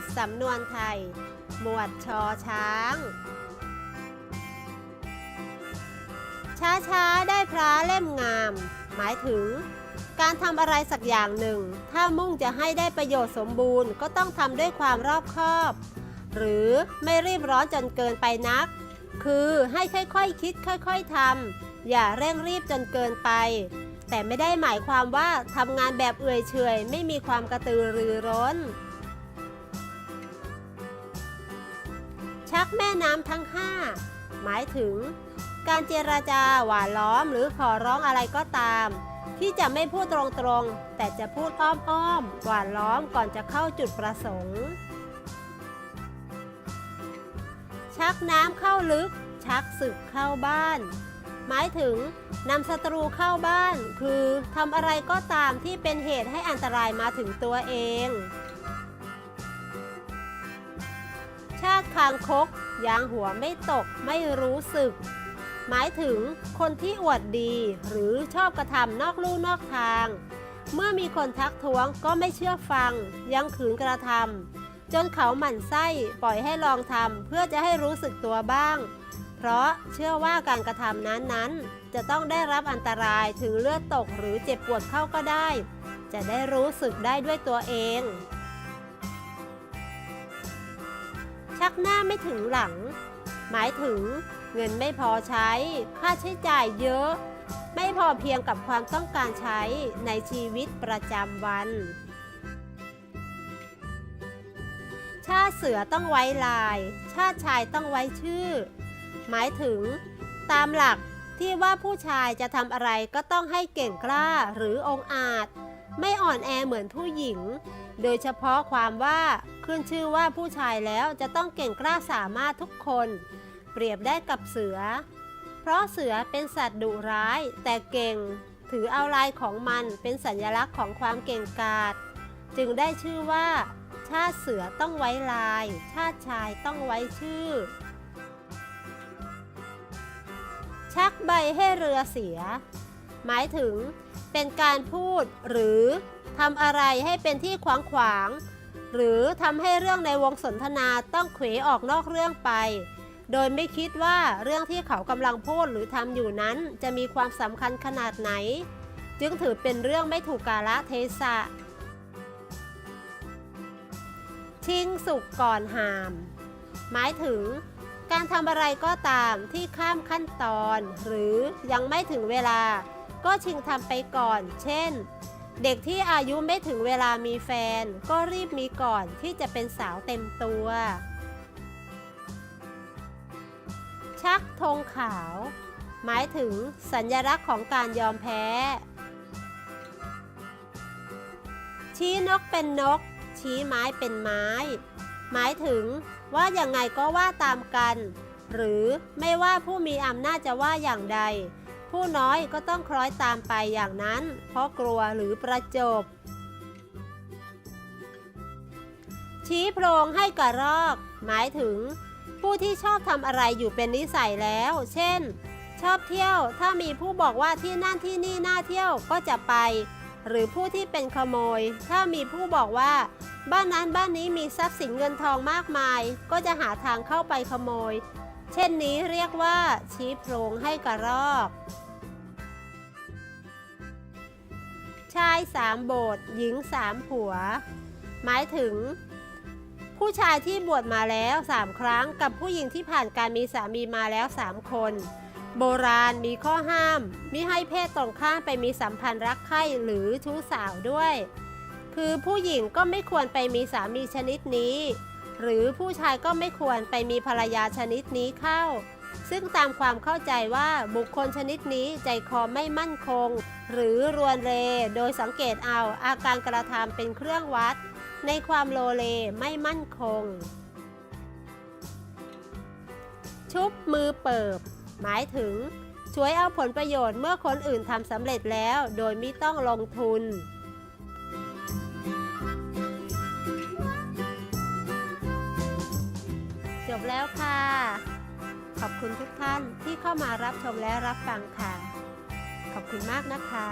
ตสำนวนไทย หมวดชอช้าง ช้าช้าได้พระเล่มงาม หมายถึง การทำอะไรสักอย่างหนึ่ง ถ้ามุ่งจะให้ได้ประโยชน์สมบูรณ์ก็ต้องทำด้วยความรอบคอบ หรือไม่รีบร้อนจนเกินไปนัก คือให้ค่อยๆคคิดค่อยๆทำอย่าเร่งรีบจนเกินไปแต่ไม่ได้หมายความว่าทำงานแบบเอื่อยเฉยไม่มีความกระตือรือร้น ชักแม่น้ำทั้งห้าหมายถึง การเจราจาหวานล้อมหรือขอร้องอะไรก็ตาม ที่จะไม่พูดตรงๆ แต่จะพูดอ้อมๆ หวานล้อมก่อนจะเข้าจุดประสงค์ ชักน้ำเข้าลึก ชักศึกเข้าบ้าน หมายถึงนำศัตรูเข้าบ้าน คือทำอะไรก็ตามที่เป็นเหตุให้อันตรายมาถึงตัวเอง ชาติคางคกยางหัวไม่ตกไม่รู้สึก หมายถึงคนที่อวดดีหรือชอบกระทำนอกลู่นอกทาง เมื่อมีคนทักท้วงก็ไม่เชื่อฟัง ยังขืนกระทำจนเขาหมั่นไส้ปล่อยให้ลองทำเพื่อจะให้รู้สึกตัวบ้าง เพราะเชื่อว่าการกระทำนั้นๆจะต้องได้รับอันตรายถึงเลือดตกหรือเจ็บปวดเข้าก็ได้ จะได้รู้สึกได้ด้วยตัวเอง ชักหน้าไม่ถึงหลัง หมายถึงเงินไม่พอใช้ ค่าใช้จ่ายเยอะ ไม่พอเพียงกับความต้องการใช้ในชีวิตประจำวัน ชาติเสือต้องไว้ลาย ชาติชายต้องไว้ชื่อ หมายถึง ตามหลักที่ว่าผู้ชายจะทำอะไรก็ต้องให้เก่งกล้าหรือองอาจ ไม่อ่อนแอเหมือนผู้หญิง โดยเฉพาะความว่าขึ้นชื่อว่าผู้ชายแล้วจะต้องเก่งกล้าสามารถทุกคน เปรียบได้กับเสือ เพราะเสือเป็นสัตว์ดุร้ายแต่เก่ง ถือเอาลายของมันเป็นสัญลักษณ์ของความเก่งกาจจึงได้ชื่อว่า ชาติเสือต้องไว้ลาย ชาติชายต้องไว้ชื่อ ชักใบให้เรือเสีย หมายถึง เป็นการพูดหรือทำอะไรให้เป็นที่ขวางขวาง หรือทำให้เรื่องในวงสนทนาต้องเขวออกนอกเรื่องไป โดยไม่คิดว่าเรื่องที่เขากำลังพูดหรือทำอยู่นั้นจะมีความสำคัญขนาดไหน จึงถือเป็นเรื่องไม่ถูกกาละเทศะ ชิงสุกก่อนหาม หมายถึงการทำอะไรก็ตามที่ข้ามขั้นตอน หรือยังไม่ถึงเวลา ก็ชิงทำไปก่อน เช่น เด็กที่อายุไม่ถึงเวลามีแฟน ก็รีบมีก่อนที่จะเป็นสาวเต็มตัว ชักธงขาว หมายถึงสัญลักษณ์ของการยอมแพ้ ชี้นกเป็นนก ชี้ไม้เป็นไม้ หมายถึงว่าอย่างไงก็ว่าตามกัน หรือไม่ว่าผู้มีอำนาจจะว่าอย่างใด ผู้น้อยก็ต้องคล้อยตามไปอย่างนั้น เพราะกลัวหรือประจบ ชี้โพรงให้กระรอก หมายถึง ผู้ที่ชอบทำอะไรอยู่เป็นนิสัยแล้ว เช่น ชอบเที่ยว ถ้ามีผู้บอกว่าที่นั่นที่นี่น่าเที่ยวก็จะไป หรือผู้ที่เป็นขโมย ถ้ามีผู้บอกว่า บ้านนั้นบ้านนี้มีทรัพย์สินเงินทองมากมาย ก็จะหาทางเข้าไปขโมย เช่นนี้เรียกว่า ชี้โพรงให้กระรอก ชายสามโบสถ์หญิงสามผัว หมายถึง ผู้ชายที่บวชมาแล้วสามครั้งกับผู้หญิงที่ผ่านการมีสามีมาแล้วสามคน โบราณมีข้อห้ามมิให้เพศตรงข้ามไปมีสัมพันธ์รักใคร่หรือชู้สาวด้วย คือผู้หญิงก็ไม่ควรไปมีสามีชนิดนี้ หรือผู้ชายก็ไม่ควรไปมีภรรยาชนิดนี้เข้าซึ่งตามความเข้าใจว่าบุคคลชนิดนี้ใจคอไม่มั่นคง หรือรวนเล โดยสังเกตเอาอาการกระทำเป็นเครื่องวัด ในความโลเลไม่มั่นคง ชุบมือเปิบ หมายถึง ช่วยเอาผลประโยชน์เมื่อคนอื่นทำสำเร็จแล้วโดยไม่ต้องลงทุนจบแล้วค่ะ ขอบคุณทุกท่านที่เข้ามารับชมและรับฟังค่ะ ขอบคุณมากนะคะ